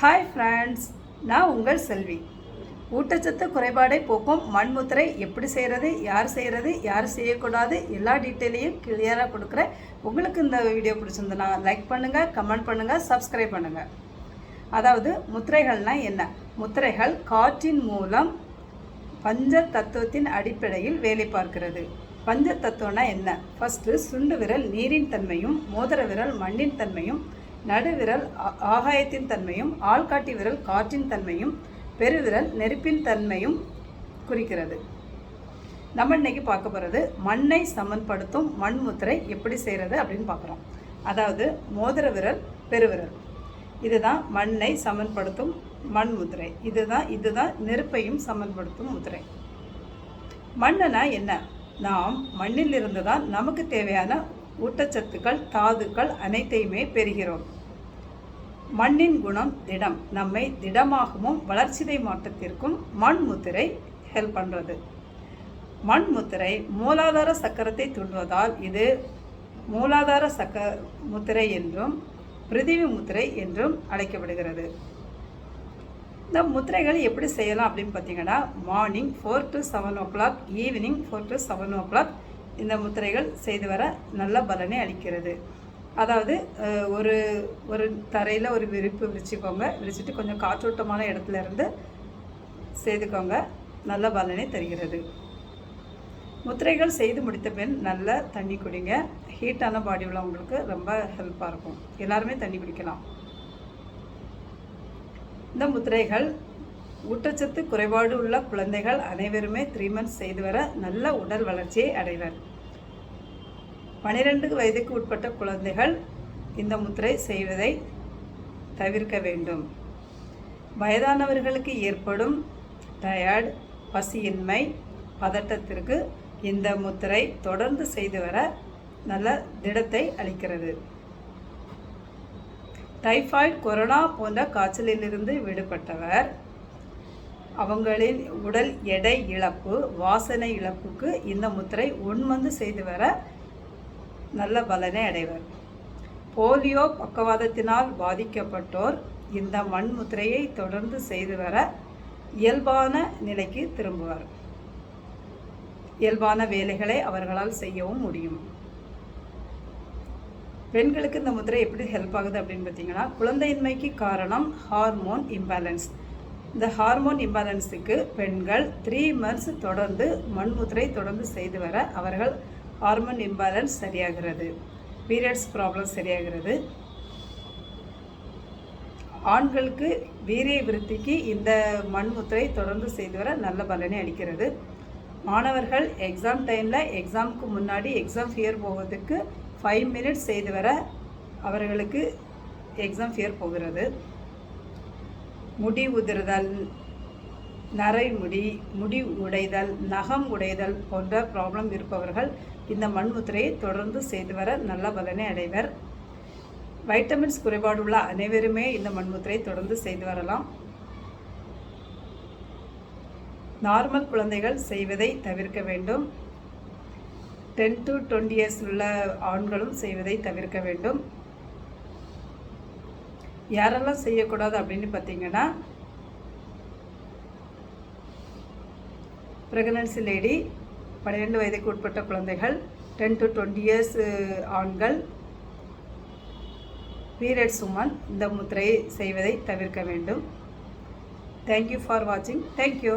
Hi friends நான் உங்கள் செல்வி. ஊட்டச்சத்து குறைபாடை போக்கும் மண்முத்திரை எப்படி செய்கிறது யார் செய்கிறது யார் செய்யக்கூடாது எல்லா டீட்டெயிலையும் கிளியராக கொடுக்குறேன். உங்களுக்கு இந்த வீடியோ பிடிச்சிருந்தனா லைக் பண்ணுங்கள் கமெண்ட் பண்ணுங்கள் சப்ஸ்கிரைப் பண்ணுங்கள் அதாவது முத்திரைகள்னால் என்ன? முத்திரைகள் காற்றின் மூலம் பஞ்ச தத்துவத்தின் அடிப்படையில் வேலை பார்க்கிறது. பஞ்ச தத்துவம்னா என்ன? ஃபஸ்ட்டு சுண்டு விரல் நீரின் தன்மையும் மோதிர விரல் மண்ணின் தன்மையும் நடுவிரல் ஆகாயத்தின் தன்மையும் ஆள்காட்டி விரல் காற்றின் தன்மையும் பெருவிரல் நெருப்பின் தன்மையும் குறிக்கிறது. நம்ம இன்னைக்கு பார்க்க போகிறது மண்ணை சமன்படுத்தும் மண் முத்திரை எப்படி செய்கிறது அப்படின்னு பார்க்குறோம். அதாவது மோதிர விரல் பெருவிரல். இதுதான் மண்ணை சமன்படுத்தும் மண் முத்திரை. இதுதான் இதுதான் நெருப்பையும் சமன்படுத்தும் முத்திரை. மண்ணுனா என்ன? நாம் மண்ணிலிருந்து தான் நமக்கு தேவையான ஊட்டச்சத்துக்கள் தாதுக்கள் அனைத்தையுமே பெறுகிறோம். மண்ணின் குணம் திடம். நம்மை திடமாகவும் வளர்ச்சிதை மாற்றத்திற்கும் மண் முத்திரை ஹெல்ப் பண்ணுறது மண் முத்திரை மூலாதார சக்கரத்தை தூண்டுவதால் இது மூலாதார சக்க முத்திரை என்றும் பிரிதிவி முத்திரை என்றும் அழைக்கப்படுகிறது. இந்த முத்திரைகள் எப்படி செய்யலாம் அப்படின்னு பார்த்தீங்கன்னா morning four to seven o'clock evening four to seven o'clock இந்த முத்திரைகள் செய்து வர நல்ல பலனை அளிக்கிறது. அதாவது ஒரு ஒரு தரையில் ஒரு விரிப்பு விரிச்சுக்கோங்க. விரிச்சிட்டு கொஞ்சம் காற்றோட்டமான இடத்துல இருந்து செய்துக்கோங்க. நல்ல பலனை தருகிறது. முத்திரைகள் செய்து முடித்த பின் நல்ல தண்ணி குடிங்க. ஹீட்டான பாடி உள்ளவங்களுக்கு ரொம்ப ஹெல்ப்பாக இருக்கும். எல்லாருமே தண்ணி குடிக்கலாம். இந்த முத்திரைகள் ஊட்டச்சத்து குறைபாடு உள்ள குழந்தைகள் அனைவருமே த்ரீ மந்த்ஸ் செய்து வர நல்ல உடல் வளர்ச்சியை அடைவர். பனிரெண்டு வயதுக்கு உட்பட்ட குழந்தைகள் இந்த முத்திரை செய்வதை தவிர்க்க வேண்டும். வயதானவர்களுக்கு ஏற்படும் டயர்ட் பசியின்மை பதட்டத்திற்கு இந்த முத்திரை தொடர்ந்து செய்து வர நல்ல திடத்தை அளிக்கிறது. டைஃபாய்டு கொரோனா போன்ற காய்ச்சலிலிருந்து விடுபட்டவர் அவங்களின் உடல் எடை இழப்பு வாசனை இழப்புக்கு இந்த முத்திரை உண்மந்து செய்து வர நல்ல பலனை அடைவர். போலியோ பக்கவாதத்தினால் பாதிக்கப்பட்டோர் இந்த மண் முத்திரையை தொடர்ந்து செய்து வர இயல்பான நிலைக்கு திரும்புவார். இயல்பான வேலைகளை அவர்களால் செய்யவும் முடியும். பெண்களுக்கு இந்த முத்திரை எப்படி ஹெல்ப் ஆகுது அப்படின்னு பார்த்தீங்கன்னா குழந்தையின்மைக்கு காரணம் ஹார்மோன் இம்பேலன்ஸ் இந்த ஹார்மோன் இம்பேலன்ஸுக்கு பெண்கள் த்ரீ மந்த்ஸ் தொடர்ந்து மண்முத்திரை தொடர்ந்து செய்து வர அவர்கள் ஹார்மோன் இம்பேலன்ஸ் சரியாகிறது. பீரியட்ஸ் ப்ராப்ளம் சரியாகிறது. ஆண்களுக்கு வீரிய விருத்திக்கு இந்த மண்முத்திரை தொடர்ந்து செய்து வர நல்ல பலனை அளிக்கிறது. மாணவர்கள் எக்ஸாம் டைமில் எக்ஸாமுக்கு முன்னாடி எக்ஸாம் ஃபியர் போவதுக்கு ஃபைவ் மினிட்ஸ் செய்து வர அவர்களுக்கு எக்ஸாம் ஃபியர் போகிறது. முடி உதிர்தல் நரைமுடி முடி உடைதல் நகம் உடைதல் போன்ற ப்ராப்ளம் இருப்பவர்கள் இந்த மண்முத்திரையை தொடர்ந்து செய்து வர நல்ல பலனை அடைவர். வைட்டமின்ஸ் குறைபாடு உள்ள அனைவருமே இந்த மண்முத்திரையை தொடர்ந்து செய்து வரலாம். நார்மல் குழந்தைகள் செய்வதை தவிர்க்க வேண்டும். டென் டு டுவெண்ட்டி இயர்ஸ் உள்ள ஆண்களும் செய்வதை தவிர்க்க வேண்டும். யாரெல்லாம் செய்யக்கூடாது அப்படின்னு பார்த்தீங்கன்னா ப்ரெக்னன்சி லேடி பன்னிரெண்டு வயதுக்கு உட்பட்ட குழந்தைகள் டென் டு டுவெண்ட்டி இயர்ஸ் ஆண்கள் பீரியட்ஸ் உமன் இந்த முத்திரையை செய்வதை தவிர்க்க வேண்டும். தேங்க்யூ ஃபார் வாட்சிங் தேங்க்யூ